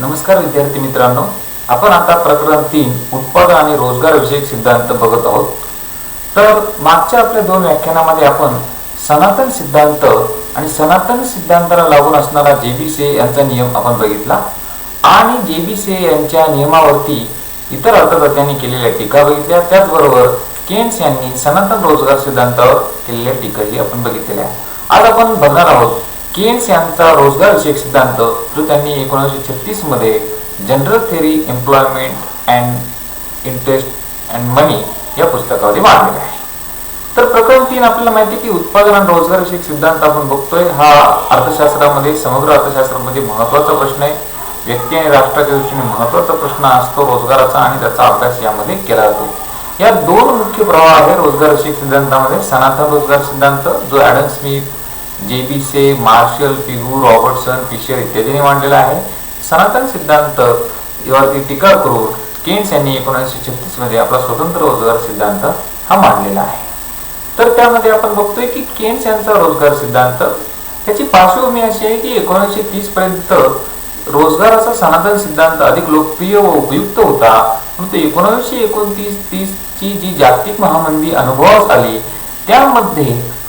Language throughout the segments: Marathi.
नमस्कार विद्यार्थी मित्रांनो आपण आता प्रकरण तीन उत्पादन आणि रोजगार विषयक सिद्धांत बघत आहोत. तर मागच्या आपल्या दोन व्याख्यानामध्ये आपण सनातन सिद्धांत आणि सनातन सिद्धांताला लागून असणारा जेबीसी यांचा नियम आपण बघितला आणि जेबीसी यांच्या नियमावरती इतर अर्थतज्ञांनी केलेल्या टीका बघितल्या. त्याचबरोबर केन्स यांनी सनातन रोजगार सिद्धांतावर केलेल्या टीकाही आपण बघितलेल्या. आज आपण बघणार आहोत केन्स यांचा रोजगार विषयक सिद्धांत जो त्यांनी एकोणीसशे छत्तीसमध्ये general theory employment and interest and money या पुस्तकामध्ये मांडलेला आहे. तर प्रकरण तीन आपल्याला माहिती आहे की उत्पादन आणि रोजगार विषयक सिद्धांत आपण बघतोय. हा अर्थशास्त्रामध्ये समग्र अर्थशास्त्रामध्ये महत्त्वाचा प्रश्न आहे. व्यक्ती आणि राष्ट्राच्या दृष्टीने महत्त्वाचा प्रश्न असतो रोजगाराचा आणि त्याचा अभ्यास यामध्ये केला जातो. या दोन मुख्य प्रवाह आहे रोजगार विषयक सिद्धांतामध्ये. सनातन रोजगार सिद्धांत जो Adam Smith J B Say Marshall Pigou Robertson Fisher इत्यादींनी मांडलेला आहे. सनातन सिद्धांत यावरती टीका करून केन्स यांनी एकोणीसशे छत्तीसमध्ये आपला स्वतंत्र रोजगार सिद्धांत हा मांडलेला आहे. तर त्यामध्ये आपण बघतोय की केन्स यांचा रोजगार सिद्धांत त्याची पार्श्वभूमी अशी आहे की एकोणीसशे तीस पर्यंत रोजगाराचा सनातन सिद्धांत अधिक लोकप्रिय व उपयुक्त होता. परंतु एकोणीसशे एकोणतीस तीस ची जी जागतिक महामंदी अनुभवास आली त्यामध्ये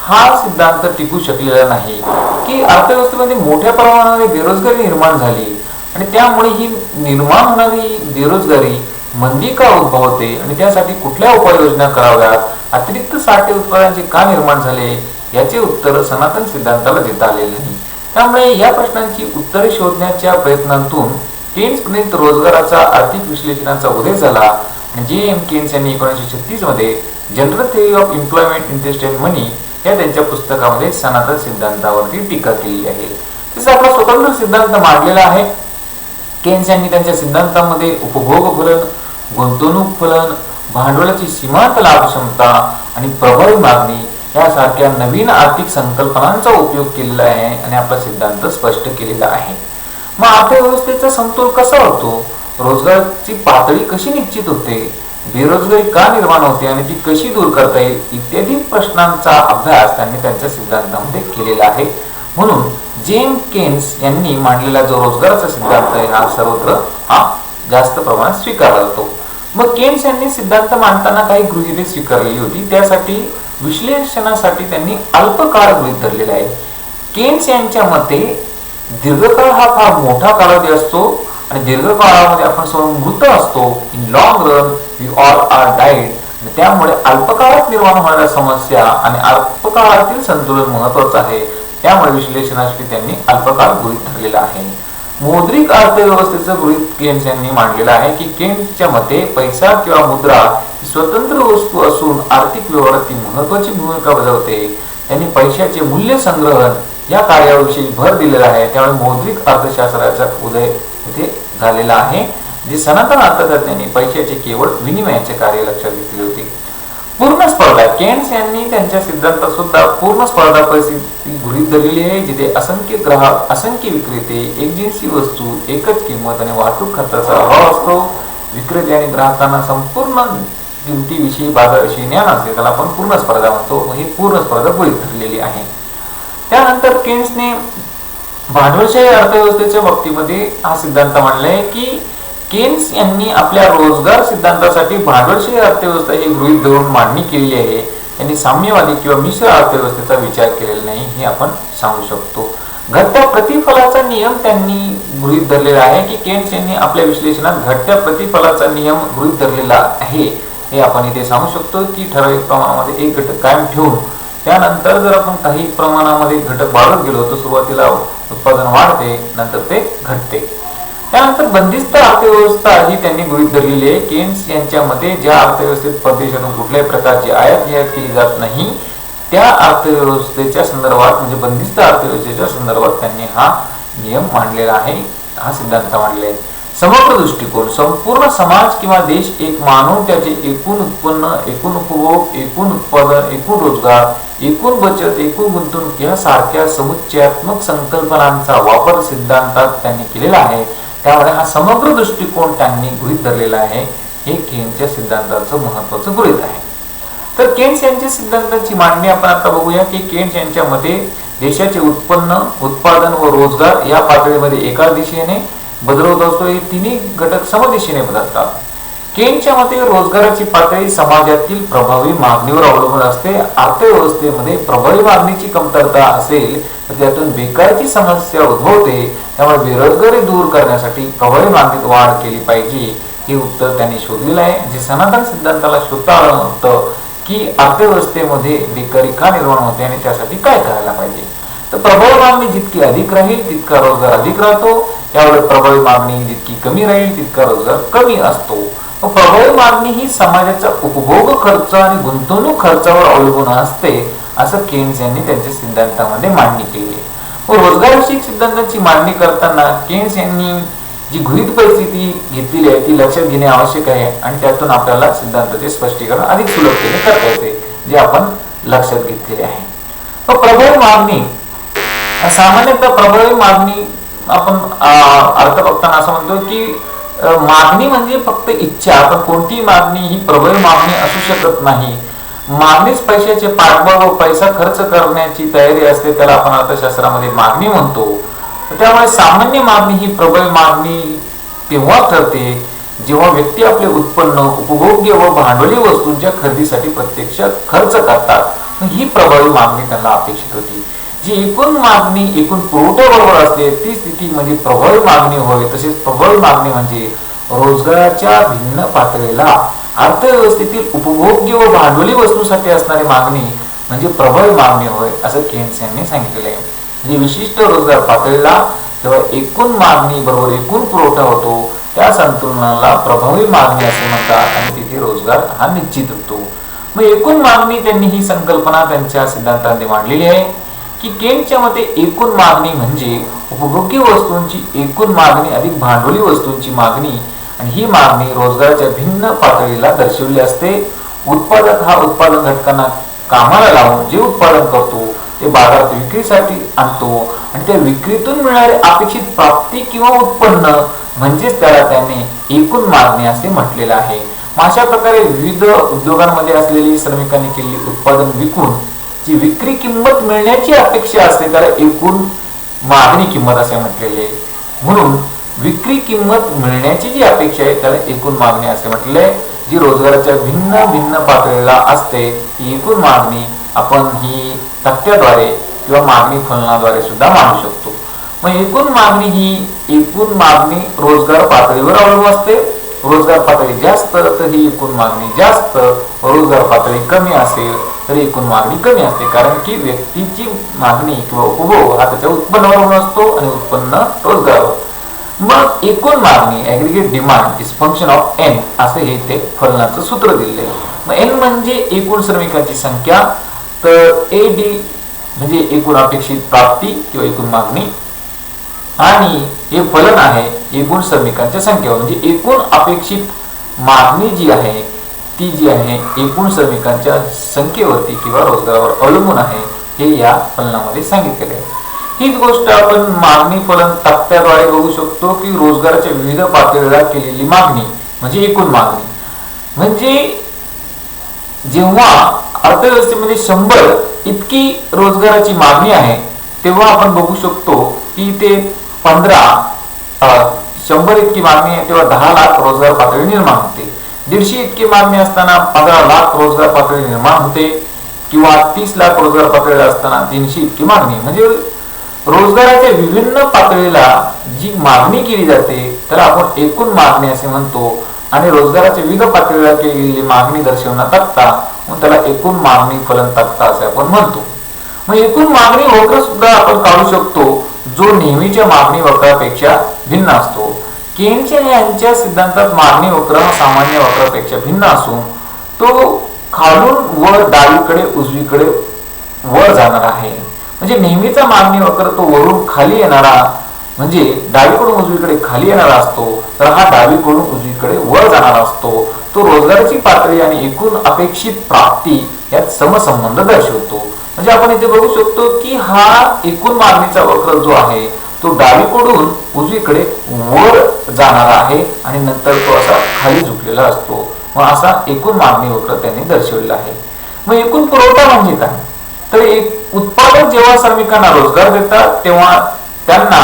हा सिद्धांत टिकू शकलेला नाही की अर्थव्यवस्थेमध्ये मोठ्या प्रमाणामध्ये बेरोजगारी निर्माण झाली आणि त्यामुळे ही निर्माण होणारी बेरोजगारी मंदी का उद्भवते आणि त्यासाठी कुठल्या उपाययोजना कराव्यात? अतिरिक्त साठे उत्पादनाचे का निर्माण झाले? याचे उत्तर सनातन सिद्धांताला देता आलेले नाही. त्यामुळे या प्रश्नांची उत्तरे शोधण्याच्या प्रयत्नांतून केन्स प्रणित रोजगाराचा आर्थिक विश्लेषणाचा उदय झाला. जे एम केन्स यांनी एकोणीसशे छत्तीसमध्ये general theory of employment interest and money या त्यांच्या पुस्तकामध्ये सनातन सिद्धांतावरती टीका केली आहे. तिचा आपला स्वतंत्र सिद्धांत मांडलेला आहे. केन्स यांनी त्यांच्या सिद्धांतामध्ये उपभोग फलन गुंतवणूक फलन भांडवलाची सीमांत लाभ क्षमता आणि प्रभावी मागणी यासारख्या नवीन आर्थिक संकल्पनांचा उपयोग केलेला आहे आणि आपला सिद्धांत स्पष्ट केलेला आहे. मग अर्थव्यवस्थेचा समतोल कसा होतो? रोजगाराची पातळी कशी निश्चित होते? बेरोजगारी का निर्माण होते आणि ती कशी दूर करता येईल इत्यादी प्रश्नांचा अभ्यास त्यांनी त्यांच्या सिद्धांतामध्ये केलेला आहे. म्हणून जेम केन्स यांनी मांडलेला जो रोजगाराचा सिद्धांत आहे हा सर्वत्र हा जास्त प्रमाणात स्वीकारला जातो. मग केन्स यांनी सिद्धांत मांडताना काही गृहिते स्वीकारलेली होती. त्यासाठी विश्लेषणासाठी त्यांनी अल्पकाळ गृहित धरलेला आहे. केन्स यांच्या मते दीर्घकाळ हा फार मोठा कालावधी असतो आणि दीर्घकाळामध्ये आपण सर्व मृत असतो. In long run we all are died त्यामुळे अल्पकाळात निर्माण होणाऱ्या समस्या आणि अल्पकाळातील संतुलन महत्वाचं आहे. त्यामुळे विश्लेषणासाठी त्यांनी अल्पकाळ गृहित धरलेला आहे. मौद्रिक अर्थव्यवस्थेचं गृहित केन्स यांनी मांडलेलं आहे की केन्सच्या मते पैसा किंवा मुद्रा ही स्वतंत्र वस्तू असून आर्थिक व्यवहारात ती महत्वाची भूमिका बजावते. त्यांनी पैशाचे मूल्य संग्रहण या कार्याविषयी भर दिलेला आहे. त्यामुळे मौद्रिक अर्थशास्त्राचा उदय इथे झालेला आहे. जे सनातन अर्थतज्ञांनी पैशाचे केवळ विनिमयाचे कार्य लक्षात घेतले होते. पूर्ण स्पर्धा केन्स यांनी त्यांच्या सिद्धांतात सुद्धा पूर्ण स्पर्धा परिस्थिती गृहित धरलेली आहे जिथे असंख्य ग्राहक असंख्य विक्रेते एकजिन्सी वस्तू एकच किंमत आणि वाहतूक खर्चाचा अभाव असतो. विक्रेते आणि ग्राहकांना संपूर्ण किमतीविषयी बाजाराविषयी ज्ञान असते त्याला आपण पूर्ण स्पर्धा म्हणतो. ही पूर्ण स्पर्धा गृहित धरलेली आहे. त्यानंतर केन्सने भांडवलशाही अर्थव्यवस्थेच्या बाबतीमध्ये हा सिद्धांत मांडलाय की केन्स यांनी आपल्या रोजगार सिद्धांतासाठी भांडवलशाही अर्थव्यवस्था ही गृहित धरून मांडणी केलेली आहे. यांनी साम्यवादी किंवा मिश्र अर्थव्यवस्थेचा विचार केलेला नाही हे आपण सांगू शकतो. घटत्या प्रतिफलाचा नियम त्यांनी गृहित धरलेला आहे की केन्स यांनी आपल्या विश्लेषणात घटत्या प्रतिफलाचा नियम गृहित धरलेला आहे. हे आपण इथे सांगू शकतो की ठराविक प्रमाणामध्ये एक घटक कायम ठेवून त्यानंतर जर आपण काही प्रमाणामध्ये घटक वाढत गेलो तर सुरुवातीला उत्पादन वाढते नंतर ते घटते. त्यानंतर बंदिस्त अर्थव्यवस्था ही त्यांनी गृहित धरलेली आहे. केन्स यांच्या मते ज्या अर्थव्यवस्थेत परदेशातून कुठल्याही प्रकारची आयात निर्यात केली जात नाही त्या अर्थव्यवस्थेच्या संदर्भात म्हणजे बंदिस्त अर्थव्यवस्थेच्या संदर्भात त्यांनी हा नियम मांडलेला आहे हा सिद्धांत मांडलेला आहे. समग्र दृष्टिकोन संपूर्ण समाज किंवा देश एक मानव त्याचे एकूण उत्पन्न एकूण उपभोग एकूण उत्पादन एकूण रोजगार एकूण बचत एकूण गुंतवणूक यासारख्या समुच्चयात्मक संकल्पनांचा वापर सिद्धांतात त्यांनी केलेला आहे. त्यामुळे हा समग्र दृष्टिकोन त्यांनी गृहित धरलेला आहे. हे केनच्या सिद्धांताचं महत्वाचं गृहित आहे. तर केन्स यांच्या सिद्धांताची मांडणी आपण आता बघूया की केन्स यांच्या मते देशाचे उत्पन्न उत्पादन व रोजगार या पातळीमध्ये एका दिशेने बदलवत असतो. हे तिन्ही घटक समदिशेने बदलतात. केनच्या मते रोजगाराची पातळी समाजातील प्रभावी मागणीवर अवलंबून असते. अर्थव्यवस्थेमध्ये प्रभावी मागणीची कमतरता असेल तर त्यातून बेकारीची समस्या उद्भवते. त्यामुळे बेरोजगारी दूर करण्यासाठी प्रभावी मागणीत वाढ केली पाहिजे. हे उत्तर त्यांनी शोधलेलं आहे. जे सनातन सिद्धांताला शोधता आलं होतं की अर्थव्यवस्थेमध्ये बेकारी का निर्माण होते आणि त्यासाठी काय करायला पाहिजे. तर प्रभावी मागणी जितकी अधिक राहील तितका रोजगार अधिक राहतो. यावर प्रभावी मागणी जितकी कमी राहील तितका रोजगार कमी असतो. प्रभावी मागणी ही समाजाचा उपभोग खर्च आणि गुंतवणूक खर्चावर अवलंबून असते असं केन्स यांनी त्यांच्या सिद्धांतामध्ये मांडणी केली आहे. व रोजगारविषयक सिद्धांताची मांडणी करताना केन्स यांनी जी गृहित परिस्थिती घेतलेली आहे ती लक्षात घेणे आवश्यक आहे आणि त्यातून आपल्याला सिद्धांताचे स्पष्टीकरण अधिक सुलभतेने करता येते जे आपण लक्षात घेतलेले आहे. व प्रभावी मागणी सामान्यतः प्रभावी मागणी आपण अर्थ बघताना असं म्हणतो की मागणी म्हणजे फक्त इच्छा पण कोणतीही मागणी? ही प्रबळ मागणी असू शकत नाही. मागणीच पैशाचे पाठबळ व पैसा खर्च करण्याची तयारी असते त्याला आपण अर्थशास्त्रामध्ये मागणी म्हणतो. त्यामुळे सामान्य मागणी ही प्रबळ मागणी तेव्हा ठरते जेव्हा व्यक्ती आपले उत्पन्न उपभोग्य व भांडवली वस्तूंच्या खरेदीसाठी प्रत्यक्ष खर्च करतात. ही प्रभावी मागणी त्यांना अपेक्षित होती. जी एकूण मागणी एकूण पुरवठ्याबरोबर असते ती स्थिती म्हणजे प्रभावी मागणी होय तसेच प्रभावी मागणी म्हणजे रोजगाराच्या भिन्न पातळीला अर्थव्यवस्थेतील उपभोग्य व भांडवली वस्तूंसाठी असणारी मागणी म्हणजे प्रबळ मागणी होय असं केन्स यांनी सांगितलेलं आहे म्हणजे विशिष्ट रोजगार पातळीला जेव्हा एकूण मागणी बरोबर एकूण पुरवठा होतो त्या संतुलनाला प्रभावी मागणी असे म्हणतात आणि तिथे रोजगार हा निश्चित होतो. मग एकूण मागणी त्यांनी ही संकल्पना त्यांच्या सिद्धांतामध्ये मांडलेली आहे. की केनच्या मते एकूण मागणी म्हणजे उपभोग्य वस्तूंची एकूण मागणी अधिक भांडवली वस्तूंची मागणी. आणि ही मागणी रोजगाराच्या भिन्न पातळीला दर्शवली असते. उत्पादक हा उत्पादन घटकांना कामाला लावून जे उत्पादन करतो ते बाजारात विक्रीसाठी आणतो. आणि त्या विक्रीतून मिळणारे अपेक्षित प्राप्ती किंवा उत्पन्न म्हणजेच त्याला त्याने एकूण मागणी असे म्हटलेलं आहे. मग अशा प्रकारे विविध उद्योगांमध्ये असलेली श्रमिकांनी केलेली उत्पादन विकून जी विक्री किंमत मिळण्याची अपेक्षा असते त्याला एकूण मागणी किंमत असे म्हटलेले. म्हणून विक्री किंमत मिळण्याची जी अपेक्षा आहे त्याला एकूण मागणी असे म्हटले. जी रोजगाराच्या भिन्न भिन्न पातळीला असते ही एकूण मागणी आपण ही तक्त्याद्वारे किंवा मागणी फलनाद्वारे सुद्धा मानू शकतो. मग एकूण मागणी ही एकूण मागणी रोजगार पातळीवर अवलंबून असते. रोजगार पातळी जास्त तर ही एकूण मागणी जास्त. रोजगार पातळी कमी असेल तर एकूण मागणी कमी असते. कारण की व्यक्तीची मागणी किंवा उपभोग हा त्याच्या उत्पन्नावर असतो आणि उत्पन्न रोजगारावर. मग एकूण मागणी aggregate demand is function of N असं हे ते फलनाचं सूत्र दिलेलं आहे. मग एन म्हणजे एकूण श्रमिकांची संख्या तर ए डी म्हणजे एकूण अपेक्षित प्राप्ती किंवा एकूण मागणी. आणि हे फलन आहे एकूण श्रमिकांच्या संख्येवर. म्हणजे एकूण अपेक्षित मागणी जी आहे ती जी आहे एकूण श्रमिकांच्या संख्येवरती किंवा रोजगारावर अवलंबून आहे हे या फलनामध्ये सांगितलेले आहे. हीच गोष्ट आपण मागणी फलन तक्त्याद्वारे बघू शकतो की रोजगाराच्या विविध पातळीला केलेली मागणी म्हणजे एकूण मागणी. म्हणजे जेव्हा अर्थव्यवस्थेमध्ये शंभर इतकी रोजगाराची मागणी आहे तेव्हा आपण बघू शकतो की ते पंधरा शंभर इतकी मागणी आहे तेव्हा दहा लाख रोजगार पातळी निर्माण होते. दीडशे इतकी मागणी असताना पंधरा लाख रोजगार पातळी निर्माण होते किंवा तीस लाख रोजगार पातळी असताना तीनशे इतकी मागणी. म्हणजे रोजगाराच्या विभिन्न पातळीला जी मागणी केली जाते त्याला आपण एकूण मागणी असे म्हणतो आणि रोजगाराच्या विविध पातळीला केलेली मागणी दर्शवण्यात तक्ता मग त्याला एकूण मागणी फलन तक्ता असे आपण म्हणतो. मग एकूण मागणी वक्र सुद्धा आपण काढू शकतो जो नेहमीच्या मागणी वक्रापेक्षा भिन्न असतो. केनच्या यांच्या सिद्धांतात मागणी वक्र हा सामान्य वक्रापेक्षा भिन्न असून तो खालून वर डावीकडे उजवीकडे वर जाणार आहे. म्हणजे नेहमीचा मागणी वक्र तो वरून खाली येणारा म्हणजे डावीकडून उजवीकडे खाली येणारा असतो तर हा डावीकडून उजवीकडे वर जाणारा असतो. तो रोजगाराची पातळी आणि एकूण अपेक्षित प्राप्ती यात समसंबंध दर्शवतो. म्हणजे आपण इथे बघू शकतो की हा एकूण मागणीचा वक्र जो आहे तो डावीकडून उजवीकडे वर जाणारा आहे आणि नंतर तो असा खाली झुकलेला असतो. मग असा एकूण मागणी वक्र त्यांनी दर्शवलेला आहे. मग एकूण पुरवठा म्हणजे काय? तर एक उत्पादक जेव्हा श्रमिकांना रोजगार देतात तेव्हा त्यांना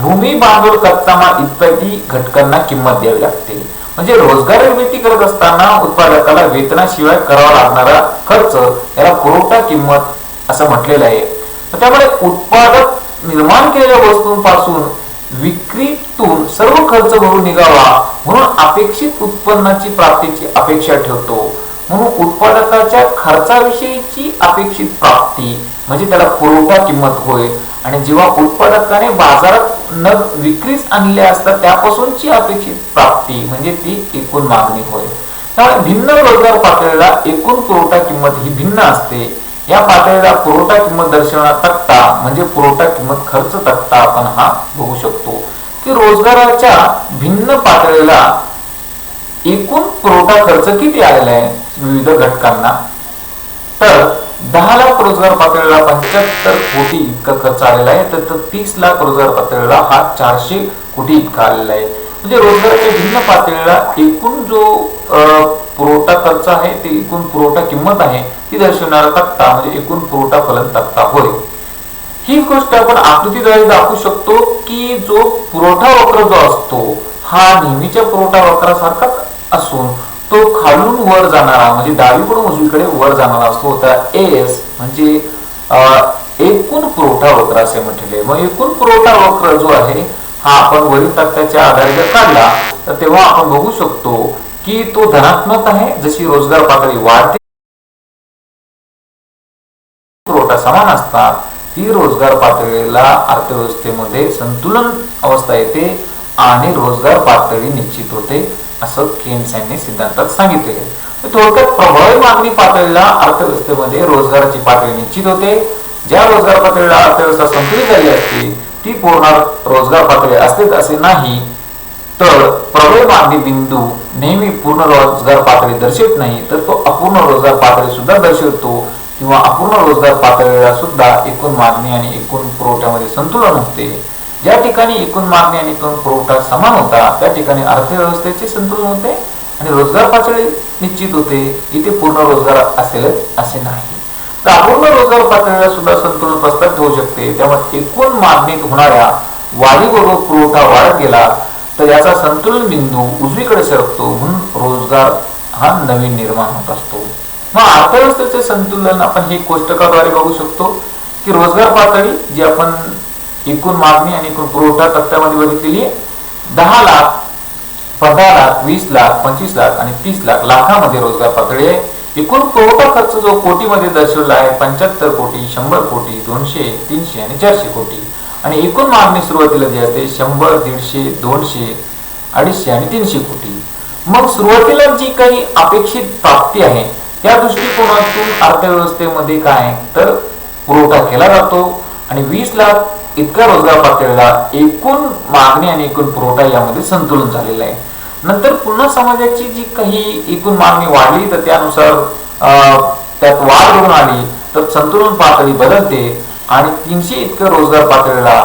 भूमी भांडवल कच्चा इत्यादी घटकांना किंमत द्यावी लागते. म्हणजे रोजगार निर्मिती करत असताना उत्पादकाला वेतनाशिवाय करावा लागणारा खर्च याला पुरवठा किंमत असं म्हटलेलं आहे. तर त्यामुळे उत्पादक निर्माण केलेल्या वस्तूंपासून विक्रीतून सर्व खर्च भरून निघावा म्हणून अपेक्षित उत्पन्नाची प्राप्तीची अपेक्षा ठेवतो. म्हणून उत्पादकाच्या खर्चाविषयीची अपेक्षित प्राप्ती म्हणजे त्याला पुरवठा किंमत होय. आणि जेव्हा उत्पादकाने बाजारात नग विक्रीस आणल्या असतात त्यापासूनची अपेक्षित प्राप्ती म्हणजे ती एकूण मागणी होय. त्यामुळे भिन्न रोजगार पातळीला एकूण पुरवठा किंमत ही भिन्न असते. या पातळीला पुरवठा किंमत दर्शवणारा तक्ता म्हणजे पुरवठा किंमत खर्च तक्ता आपण हा बघू शकतो. की रोजगाराच्या भिन्न पातळीला एकूण पुरवठा खर्च किती आलेला आहे? विविध घटकांना. तर दहा लाख रोजगार पातळीला पंच्याहत्तर कोटी इतका खर्च आलेला आहे तर तीस लाख रोजगार पातळीला हा चारशे कोटी इतका आलेला आहे. म्हणजे रोजगाराच्या भिन्न पातळीला एकूण जो अं, पुरवठा खर्च आहे ते एकूण पुरवठा किंमत आहे ती दर्शवणारा तक्ता म्हणजे एकूण पुरवठा फलन तक्ता होय. ही गोष्ट आपण आकृतीद्वारे दाखवू शकतो की जो पुरवठा वक्र जो असतो हा नेहमीच्या पुरवठा वक्रासारखाच असून तो खालून वर जाणारा म्हणजे डावीकडून उजवीकडे वर जाणारा असतो. त्या एस म्हणजे अं, एकूण पुरवठा वक्र असे म्हटले. मग एकूण पुरवठा वक्र जो आहे हा आपण वरील तक्त्याच्या आधारे जर काढला तर तेव्हा आपण बघू शकतो की तो धनात्मक आहे जशी रोजगार पातळी वाढते पुरवठा समान असतात ती रोजगार पातळीला अर्थव्यवस्थेमध्ये संतुलन अवस्था येते आणि रोजगार पातळी निश्चित होते असं केन्स यांनी सिद्धांतात सांगितले थोडक्यात प्रभावी मागणी पातळीला अर्थव्यवस्थेमध्ये रोजगाराची पातळी निश्चित होते. ज्या रोजगार पातळीला अर्थव्यवस्था संतुलित झाली असते ती पूर्ण रोजगार पातळी असतेच असे नाही. तर प्रबळ मागणी बिंदू नेहमी पूर्ण रोजगार पातळी दर्शवत नाही तर तो अपूर्ण रोजगार पातळी सुद्धा दर्शवतो किंवा अपूर्ण रोजगार पातळीला सुद्धा एकूण मागणी आणि एकूण पुरवठ्यामध्ये संतुलन होते ज्या ठिकाणी एकूण मागणी आणि एकूण पुरवठा समान होता त्या ठिकाणी अर्थव्यवस्थेचे संतुलन होते आणि रोजगार पातळी निश्चित होते. इथे पूर्ण रोजगार असेलच असे नाही. तर अपूर्ण रोजगार पातळीला सुद्धा संतुलन प्रस्थापित होऊ शकते. त्यामुळे एकूण मागणीत होणाऱ्या वाढीबरोबर पुरवठा वाढत गेला तर याचा संतुलन बिंदू उजवीकडे सरकतो म्हणून रोजगार हा नवीन निर्माण होत असतो. मग अर्थव्यवस्थेचे संतुलन आपण हे कोष्टकाद्वारे बघू शकतो की रोजगार पातळी जी आपण एकूण मागणी आणि एकूण पुरवठा तक्त्यामध्ये बघितलेली आहे दहा लाख पंधरा लाख वीस लाख पंचवीस लाख आणि तीस लाख लाखामध्ये रोजगार पातळी आहे. एकूण पुरवठा खर्च जो कोटीमध्ये दर्शवला आहे पंच्याहत्तर कोटी शंभर कोटी दोनशे तीनशे आणि चारशे कोटी. आणि एकूण मागणी सुरुवातीला जी असते शंभर दीडशे दोनशे अडीचशे आणि तीनशे कोटी. मग सुरुवातीला जी काही अपेक्षित प्राप्ती आहे त्या दृष्टिकोनातून अर्थव्यवस्थेमध्ये काय तर पुरवठा केला जातो आणि वीस लाख इतका रोजगार पातळीला एकूण मागणी आणि एकूण पुरवठा यामध्ये संतुलन झालेलं आहे. नंतर पुन्हा समाजाची जी काही एकूण मागणी वाढली तर त्यानुसार अं, त्यात वाढ घडून आली तर संतुलन पातळी बदलते. आणि तीनशे इतकं रोजगार पातळीला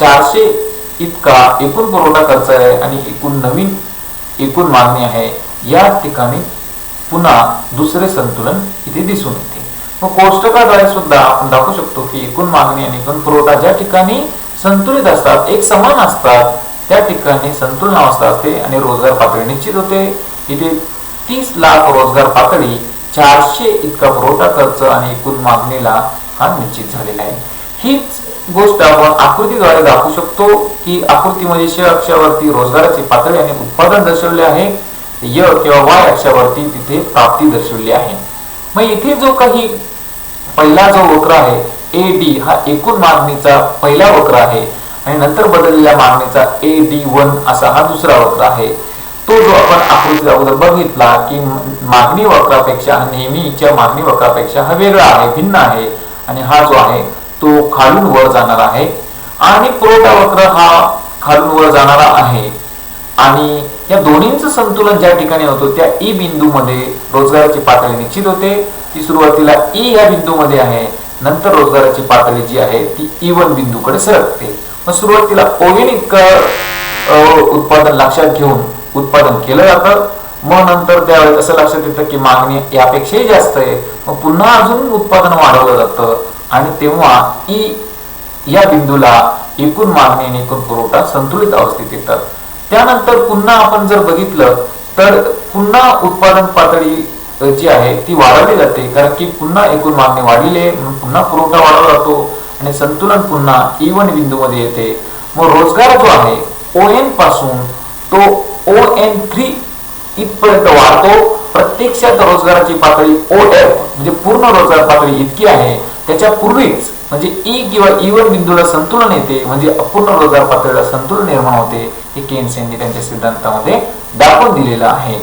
चारशे इतका एकूण पुरवठा खर्च आहे आणि एकूण नवीन एकूण मागणी आहे. या ठिकाणी पुन्हा दुसरे संतुलन इथे दिसून येते. मग कोष्टकाद्वारे सुद्धा आपण दाखवू शकतो की एकूण मागणी आणि एकूण पुरवठा ज्या ठिकाणी संतुलित असतात एक समान असतात त्या ठिकाणी संतुलन अवस्था असते आणि रोजगार पातळी निश्चित होते. इथे तीस लाख रोजगार पातळी चारशे इतका पुरवठा खर्च आणि एकूण मागणीला हा निश्चित झालेला आहे. हीच गोष्ट आपण आकृतीद्वारे दाखवू शकतो की आकृतीमध्ये श अक्षावरती रोजगाराची पातळी आणि उत्पादन दर्शवले आहे. य किंवा वाय अक्षावरती तिथे प्राप्ती दर्शवली आहे. मग इथे जो काही पहिला जो वक्र आहे ए डी हा एकूण मागणीचा पहिला वक्र आहे आणि नंतर बदललेल्या मागणीचा ए डी वन असा हा दुसरा वक्र आहे. तो जो आपण आकृती अगोदर बघितला की मागणी वक्रापेक्षा नेहमीच्या मागणी वक्रापेक्षा हा वेगळा आहे भिन्न आहे. आणि हा जो आहे तो खालून वर जाणारा आहे. आणि पुरवठा वक्र हा खालून वर जाणारा आहे. आणि या दोन्हींचं संतुलन ज्या ठिकाणी होतो त्या ई बिंदूमध्ये रोजगाराची पातळी निश्चित होते. ती सुरुवातीला ई या बिंदूमध्ये आहे नंतर रोजगाराची पातळी जी आहे ती ई वन बिंदूकडे सरकते. मग सुरुवातीला ओएन इतकं उत्पादन लक्षात घेऊन उत्पादन केलं जातं. मग नंतर त्यावेळेस कसं लक्षात येतं की मागणी यापेक्षाही जास्त आहे. मग पुन्हा अजून उत्पादन वाढवलं जातं. आणि तेव्हा ई या बिंदूला एकूण मागणी आणि एकूण पुरवठा संतुलित अवस्थेत येतात. त्यानंतर पुन्हा आपण जर बघितलं तर पुन्हा उत्पादन पातळी जी आहे ती वाढवली जाते. कारण की पुन्हा एकूण मागणी वाढलेली आहे म्हणून पुन्हा पुरवठा वाढवला जातो. आणि संतुलन पुन्हा e इवन बिंदूमध्ये येते. मग रोजगार जो आहे ओ एनपासून तो ओ एन थ्री इथपर्यंत वाढतो. प्रत्यक्षात रोजगाराची पातळी ओ एफ म्हणजे पूर्ण रोजगार पातळी इतकी आहे. त्याच्या पूर्वीच म्हणजे ई किंवा e इवन बिंदूला संतुलन येते म्हणजे अपूर्ण रोजगार पातळीला संतुलन निर्माण होते हे केन्स यांनी त्यांच्या सिद्धांतामध्ये दाखवून दिलेलं आहे.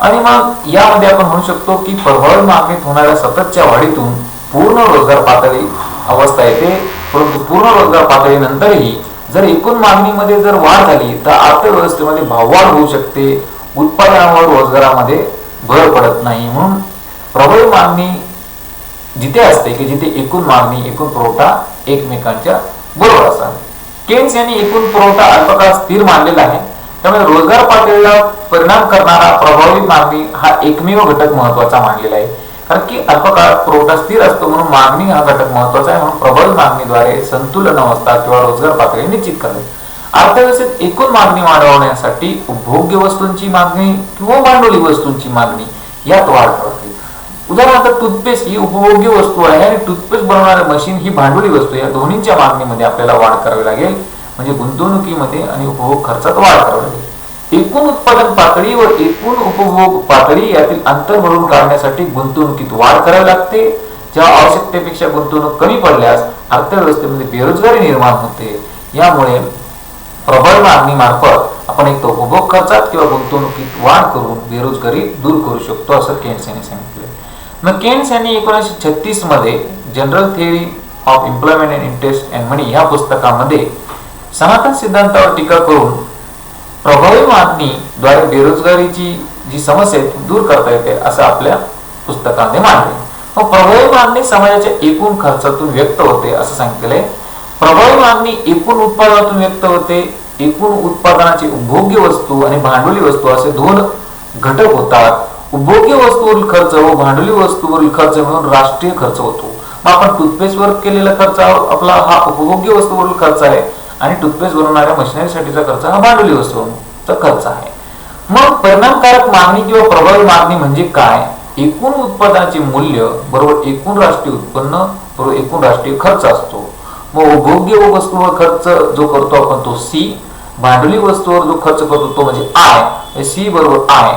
आणि मग यामध्ये आपण म्हणू शकतो की प्रभावी मागणीत होणाऱ्या सततच्या वाढीतून पूर्ण रोजगार पातळी अवस्था येते. परंतु पूर्ण रोजगार पातळीनंतरही जर एकूण मागणीमध्ये जर वाढ झाली तर अर्थव्यवस्थेमध्ये भाववाढ होऊ शकते. उत्पादनावर रोजगारामध्ये भर पडत नाही. म्हणून प्रभावी मागणी जिथे असते की जिथे एकूण मागणी एकूण पुरवठा एकमेकांच्या बरोबर असावे केन्स यांनी एकूण पुरवठा अल्पकाळ स्थिर मानलेला आहे. त्यामुळे रोजगार पातळीला परिणाम करणारा प्रभावी मागणी हा एकमेव घटक महत्त्वाचा मानलेला आहे. कारण की अल्पकाळ पुरवठा स्थिर असतो म्हणून मागणी हा घटक महत्त्वाचा आहे म्हणून प्रभावी मागणीद्वारे संतुलन अवस्था किंवा रोजगार पातळी निश्चित करणे. अर्थव्यवस्थेत एकूण मागणी वाढवण्यासाठी उपभोग्य वस्तूंची मागणी किंवा भांडवली वस्तूंची मागणी यात वाढ करते उदाहरणार्थ टूथपेस्ट ही उपभोग्य वस्तू आहे आणि टूथपेस्ट बनवणारे मशीन ही भांडवली वस्तू या दोन्हींच्या मागणीमध्ये आपल्याला वाढ करावी लागेल. म्हणजे गुंतवणुकीमध्ये आणि उपभोग खर्चात वाढ करावी लागेल. एकूण उत्पादन पातळी व एकूण उपभोग पातळी यातील अंतर भरून काढण्यासाठी गुंतवणुकीत वाढ करावी लागते. जेव्हा आवश्यकतेपेक्षा गुंतवणूक कमी पडल्यास अर्थव्यवस्थेमध्ये बेरोजगारी निर्माण होते. यामुळे प्रबळ मागणी मार्फत आपण एक तर उपभोग खर्चात किंवा गुंतवणुकीत वाढ करून बेरोजगारी दूर करू शकतो असं केन्स यांनी सांगितलं मग केन्स यांनी एकोणीसशे छत्तीसमध्ये general theory of employment and interest and money या पुस्तकामध्ये सनातन सिद्धांतावर टीका करून प्रभावी मागणीद्वारे बेरोजगारीची जी समस्या आहे ती दूर करता येते असं आपल्या पुस्तकाने मांडले. मग प्रभावी मागणी समाजाच्या एकूण खर्चातून व्यक्त होते असं सांगितलंय प्रभावी मागणी एकूण उत्पादनातून व्यक्त होते एकूण उत्पादनाची उपभोग्य वस्तू आणि भांडवली वस्तू असे दोन घटक होतात. उपभोग्य वस्तूवरील खर्च व भांडवली वस्तूवरील खर्च म्हणून राष्ट्रीय खर्च होतो. मग आपण टूथपेस्टवर केलेला खर्च आपला हा उपभोग्य वस्तूवरील खर्च आहे. आणि टूथपेस्ट बनवणाऱ्या मशिनरीसाठीचा खर्च हा भांडवली वस्तूचा खर्च आहे. मग परिणामकारक मागणी किंवा प्रभावी मागणी म्हणजे काय? एकूण उत्पादनाचे मूल्य बरोबर एकूण राष्ट्रीय उत्पन्न बरोबर एकूण राष्ट्रीय खर्च असतो. मग उपभोग्य वस्तूवर खर्च जो करतो आपण तो सी भांडवली वस्तूवर जो खर्च करतो तो म्हणजे आय सी बरोबर आय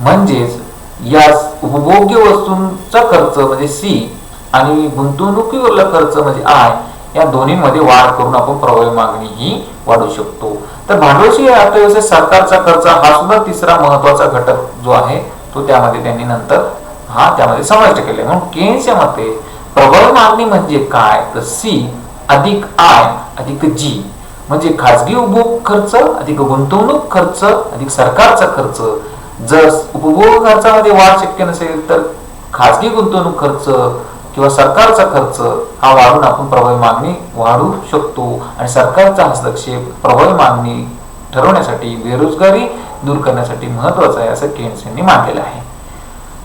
म्हणजेच या उपभोग्य वस्तूंचा खर्च म्हणजे सी आणि गुंतवणुकीवरला खर्च म्हणजे आय या दोन्हीमध्ये वाढ करून आपण प्रवाही मागणी ही वाढवू शकतो. तर भांडवशी अर्थव्यवस्थेत सरकारचा खर्च हा सुद्धा तिसरा महत्त्वाचा घटक जो आहे तो त्यामध्ये त्यांनी नंतर हा त्यामध्ये समाविष्ट केले. म्हणून केन्सच्या मते प्रबळ मागणी म्हणजे काय? तर सी अधिक आय अधिक जी म्हणजे खाजगी उपभोग खर्च अधिक गुंतवणूक खर्च अधिक सरकारचा खर्च. जर उपभोग खर्चामध्ये वाढ शक्य नसेल तर खाजगी गुंतवणूक खर्च किंवा सरकारचा खर्च हा वाढून आपण प्रभावी मागणी वाढू शकतो. आणि सरकारचा हस्तक्षेप प्रभावी मागणी ठरवण्यासाठी बेरोजगारी दूर करण्यासाठी महत्त्वाचा आहे असं केन्स यांनी मांडलेलं आहे.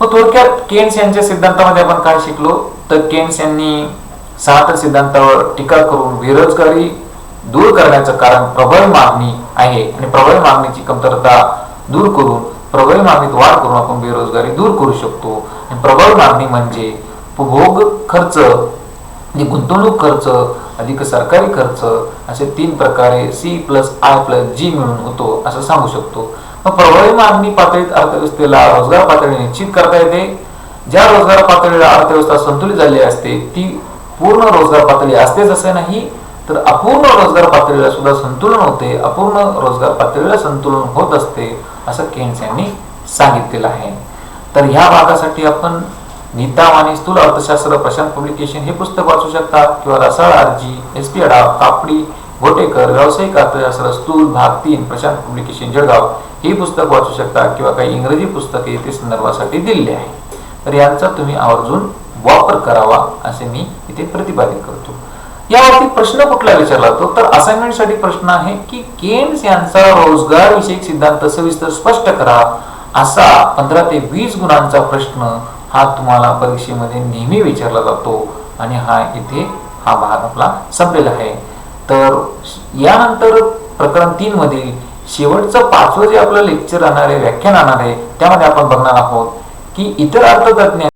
मग थोडक्यात केन्स यांच्या सिद्धांतामध्ये आपण काय शिकलो? तर केन्स यांनी सनातन सिद्धांतावर टीका करून बेरोजगारी दूर करण्याचं कारण प्रबळ मागणी आहे. आणि प्रबळ मागणीची कमतरता दूर करून प्रबळ मागणीत वाढ करून आपण बेरोजगारी दूर करू शकतो. आणि प्रबळ मागणी म्हणजे उपभोग खर्च आणि गुंतवणूक खर्च अधिक सरकारी खर्च असे तीन प्रकारे C plus I plus G मिळून होतो असं सांगू शकतो. मग प्रभावी मागणी पातळीत अर्थव्यवस्थेला रोजगार पातळी निश्चित करता येते. ज्या रोजगार पातळीला अर्थव्यवस्था संतुलित झाली असते ती पूर्ण रोजगार पातळी असतेच असे नाही तर अपूर्ण रोजगार पातळीला सुद्धा संतुलन होते. अपूर्ण रोजगार पातळीला संतुलन होत असते असं केन्स यांनी सांगितलेलं आहे. तर ह्या भागासाठी आपण निताम आणि स्थूल अर्थशास्त्र प्रशांत पब्लिकेशन हे पुस्तक वाचू शकता किंवा Rasal R G S P अडा कापडी घोटेकर व्यावसायिक अर्थशास्त्र स्थूल भाग तीन प्रशांत पब्लिकेशन जळगाव ही पुस्तक वाचू शकता किंवा काही इंग्रजी पुस्तके येथे संदर्भासाठी दिलेली आहे. तर यांचा तुम्ही आवर्जून वापर करावा असे मी इथे प्रतिपादित करतो. यावरती प्रश्न कुठला विचारला जातो? तर असाइनमेंटसाठी प्रश्न आहे की केन्स यांचा रोजगार विषयक सिद्धांत सविस्तर स्पष्ट करा असा पंधरा ते वीस गुणांचा प्रश्न हा तुम्हाला परीक्षेमध्ये नेहमी विचारला जातो आणि हा इथे हा भाग आपला संपलेला आहे. तर यानंतर प्रकरण तीन मधील शेवटचं पाचवं जे आपलं लेक्चर राहणार आहे व्याख्यान राहणार आहे त्यामध्ये आपण बघणार आहोत की इतर अर्थतज्ञ